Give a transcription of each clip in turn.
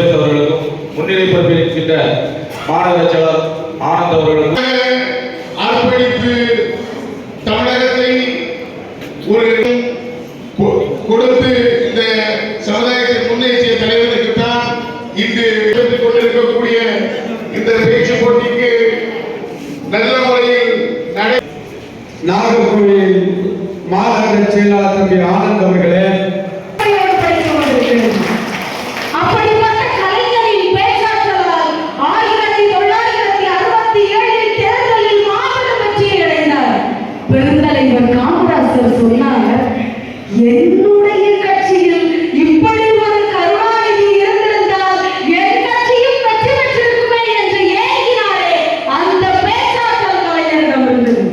அவர்களுக்கும் முன்னிலை பொறுப்பிருக்கின்ற மாநகர செயலர் ஆனந்த் அவர்களுக்கும் அர்ப்பணித்து தமிழகத்தை ஒரு கொ- கொடுத்து இந்த சமுதாயத்தை முன்னேற்றிய தலைவருக்கு தான் இன்று கொண்டிருக்கக்கூடிய இந்த பேச்சு போட்டிக்கு நல்ல முறையில் நடை நாகர்கோவில் மாநகர செயலாளர் தம்பி ஆனந்த் அவர்களே தலைவர் காமராசர் சொன்னார் என்னுடைய கட்சியில் இப்படி ஒரு கருணாநிதி இருந்திருந்தால் என் கட்சியும் வெற்றி பெற்றிருக்குமே என்று ஏங்கினாரே அந்த பேச்சாற்றல் கலைஞரிடம் இருந்தது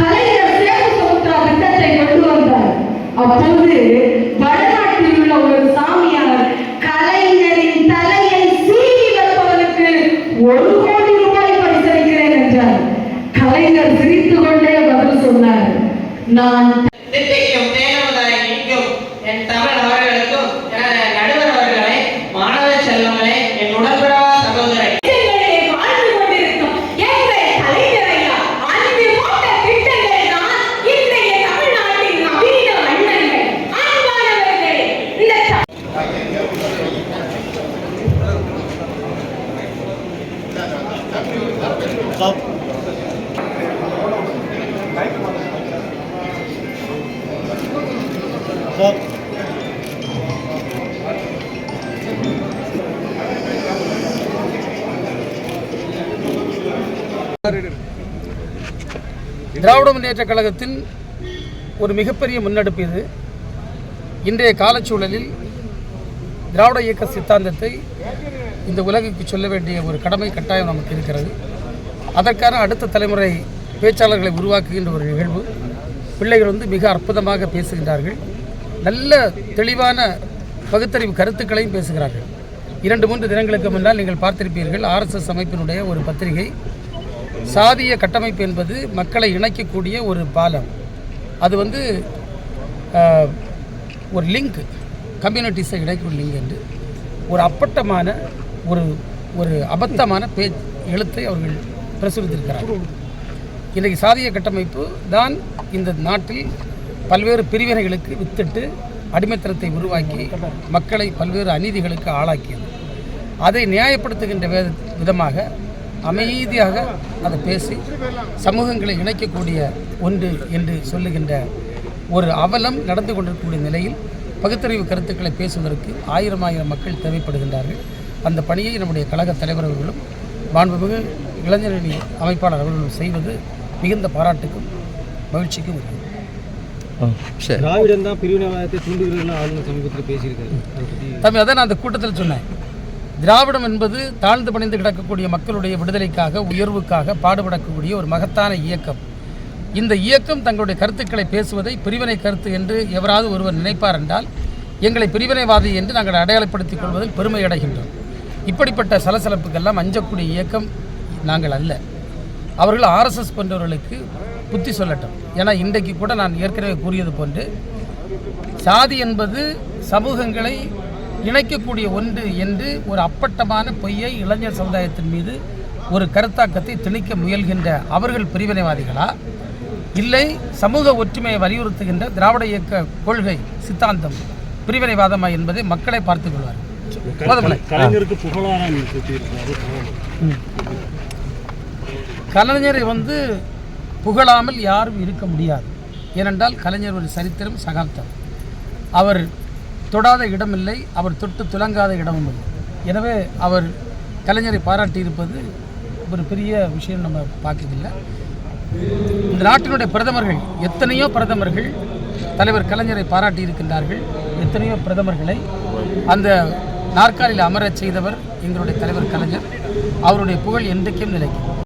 கலைஞர் சேவை சமுத்திரா திட்டத்தை கொண்டு வந்தார். அப்போது வடநாட்டில் உள்ள ஒரு சாமியார் கலைஞரின் தலையை சீவி வைப்பவனுக்கு ஒரு கோடி ரூபாய் பரிசளிக்கிறேன் என்றார் கலைஞர் சிரித்துக் கொண்டே பதில் சொன்னார் நான் திராவிட முன்னேற்ற கழகத்தின் ஒரு மிகப்பெரிய முன்னெடுப்பு இது. இன்றைய காலச்சூழலில் திராவிட இயக்க சித்தாந்தத்தை இந்த உலகுக்கு சொல்ல வேண்டிய ஒரு கடமை கட்டாயம் நமக்கு இருக்கிறது. அதற்கான அடுத்த தலைமுறை பேச்சாளர்களை உருவாக்குகின்ற ஒரு நிகழ்வு. பிள்ளைகள் வந்து மிக அற்புதமாக பேசுகின்றார்கள். நல்ல தெளிவான பகுத்தறிவு கருத்துக்களையும் பேசுகிறார்கள். இரண்டு மூன்று தினங்களுக்கு முன்னால் நீங்கள் பார்த்திருப்பீர்கள் ஆர்எஸ்எஸ் அமைப்பினுடைய ஒரு பத்திரிகை. சாதிய கட்டமைப்பு என்பது மக்களை இணைக்கக்கூடிய ஒரு பாலம். அது வந்து ஒரு லிங்க் கம்யூனிட்டிஸை இணைக்கும் லிங்க் என்று. ஒரு அப்பட்டமான ஒரு ஒரு அபத்தமான பே எழுத்தை அவர்கள் பிரசுரித்திருக்கிறார். இன்றைக்கு சாதிய கட்டமைப்பு தான் இந்த நாட்டில் பல்வேறு பிரிவினைகளுக்கு வித்திட்டு அடிமைத்தனத்தை உருவாக்கி மக்களை பல்வேறு அநீதிகளுக்கு ஆளாக்கியது. அதை நியாயப்படுத்துகின்ற வேத விதமாக அமைதியாக அதை பேசி சமூகங்களை இணைக்கக்கூடிய ஒன்று என்று சொல்லுகின்ற ஒரு அவலம் நடந்து கொண்டிருக்கக்கூடிய நிலையில் பகுத்தறிவு கருத்துக்களை பேசுவதற்கு ஆயிரம் ஆயிரம் மக்கள் தேவைப்படுகின்றார்கள். அந்த பணியை நம்முடைய கழக தலைவர் அவர்களும் மாண்புமிகு இளைஞரணி அமைப்பாளர் அவர்களும் செய்வது மிகுந்த பாராட்டுக்கும் மகிழ்ச்சிக்கும் இருக்கிறது திராவிடம் தான் பிரிவினைவாதத்தை தூண்டுகிறதுன்னு ஆளுநர் சமீபத்தில் பேசியிருக்காரு. தம்பி அதான் நான் அந்த கூட்டத்தில் சொன்னேன். திராவிடம் என்பது தாழ்ந்து பணிந்து கிடக்கக்கூடிய மக்களுடைய விடுதலைக்காக உயர்வுக்காக பாடுபடக்கூடிய ஒரு மகத்தான இயக்கம். இந்த இயக்கம் தங்களுடைய கருத்துக்களை பேசுவதை பிரிவினை கருத்து என்று எவராவது ஒருவர் நினைப்பார் என்றால் எங்களை பிரிவினைவாதி என்று நாங்கள் அடையாளப்படுத்திக் கொள்வதில் பெருமை அடைகின்றோம். இப்படிப்பட்ட சலசலப்புக்கெல்லாம் அஞ்சக்கூடிய இயக்கம் நாங்கள் அல்ல. அவர்கள் ஆர்எஸ்எஸ் போன்றவர்களுக்கு புத்தி சொல்லட்டும். ஏன்னா இன்றைக்கு கூட நான் ஏற்கனவே கூறியது போன்று சாதி என்பது சமூகங்களை இணைக்கக்கூடிய ஒன்று என்று ஒரு அப்பட்டமான பொய்யை இளைஞர் சமுதாயத்தின் மீது ஒரு கருத்தாக்கத்தை திணிக்க முயல்கின்ற அவர்கள் பிரிவினைவாதிகளா? இல்லை சமூக ஒற்றுமையை வலியுறுத்துகின்ற திராவிட இயக்க கொள்கை சித்தாந்தம் பிரிவினைவாதமா என்பதை மக்களை பார்த்துக் சுற்றியிருக்காரு கலைஞரை வந்து புகழாமல் யாரும் இருக்க முடியாது. ஏனென்றால் கலைஞர் ஒரு சரித்திரம் சகாப்தம். அவர் தொடாத இடமில்லை அவர் தொட்டு துலங்காத இடமும் இல்லை. எனவே அவர் கலைஞரை பாராட்டியிருப்பது ஒரு பெரிய விஷயம் நம்ம பார்க்கறதில்லை. இந்த நாட்டினுடைய பிரதமர்கள் எத்தனையோ பிரதமர்கள் தலைவர் கலைஞரை பாராட்டியிருக்கின்றார்கள். எத்தனையோ பிரதமர்களை அந்த நாற்காலியில் அமரச் செய்தவர் எங்களுடைய தலைவர் கலைஞர். அவருடைய புகழ் என்றைக்கும் நிலைக்கும்.